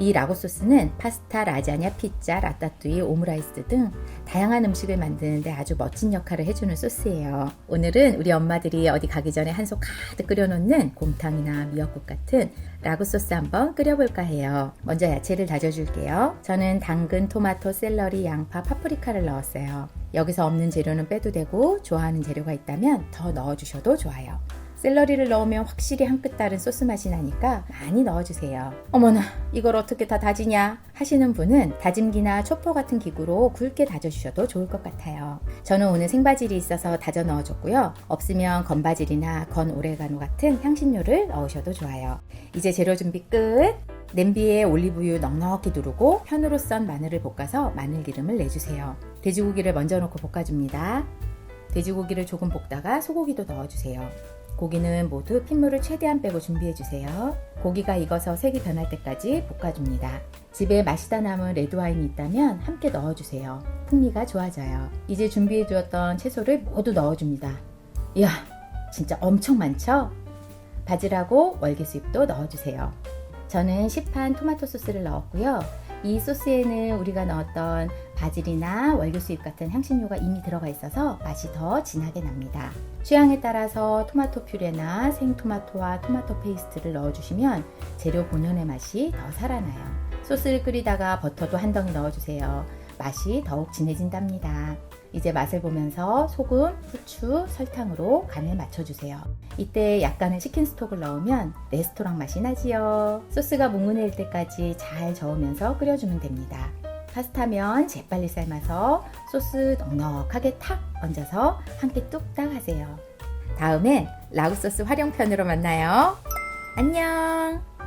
이 라고 소스는 파스타, 라자냐, 피자, 라따뚜이, 오므라이스 등 다양한 음식을 만드는데 아주 멋진 역할을 해주는 소스예요. 오늘은 우리 엄마들이 어디 가기 전에 한 솥 가득 끓여놓는 곰탕이나 미역국 같은 라구 소스 한번 끓여볼까 해요. 먼저 야채를 다져줄게요. 저는 당근, 토마토, 샐러리, 양파, 파프리카를 넣었어요. 여기서 없는 재료는 빼도 되고 좋아하는 재료가 있다면 더 넣어주셔도 좋아요. 샐러리를 넣으면 확실히 한 끗 다른 소스 맛이 나니까 많이 넣어주세요. 어머나, 이걸 어떻게 다 다지냐? 하시는 분은 다짐기나 초포 같은 기구로 굵게 다져주셔도 좋을 것 같아요. 저는 오늘 생바질이 있어서 다져 넣어줬고요. 없으면 건바질이나 건 오레가노 같은 향신료를 넣으셔도 좋아요. 이제 재료 준비 끝! 냄비에 올리브유 넉넉히 두르고 편으로 썬 마늘을 볶아서 마늘 기름을 내주세요. 돼지고기를 먼저 넣고 볶아줍니다. 돼지고기를 조금 볶다가 소고기도 넣어주세요. 고기는 모두 핏물을 최대한 빼고 준비해주세요. 고기가 익어서 색이 변할 때까지 볶아줍니다. 집에 마시다 남은 레드와인이 있다면 함께 넣어주세요. 풍미가 좋아져요. 이제 준비해두었던 채소를 모두 넣어줍니다. 이야, 진짜 엄청 많죠? 바질하고 월계수잎도 넣어주세요. 저는 시판 토마토 소스를 넣었고요. 이 소스에는 우리가 넣었던 바질이나 월계수잎 같은 향신료가 이미 들어가 있어서 맛이 더 진하게 납니다. 취향에 따라서 토마토 퓨레나 생토마토와 토마토 페이스트를 넣어주시면 재료 본연의 맛이 더 살아나요. 소스를 끓이다가 버터도 한 덩이 넣어주세요. 맛이 더욱 진해진답니다. 이제 맛을 보면서 소금, 후추, 설탕으로 간을 맞춰주세요. 이때 약간의 치킨 스톡을 넣으면 레스토랑 맛이 나지요. 소스가 뭉근해질 때까지 잘 저으면서 끓여주면 됩니다. 파스타면 재빨리 삶아서 소스 넉넉하게 탁 얹어서 함께 뚝딱 하세요. 다음엔 라구 소스 활용편으로 만나요. 안녕!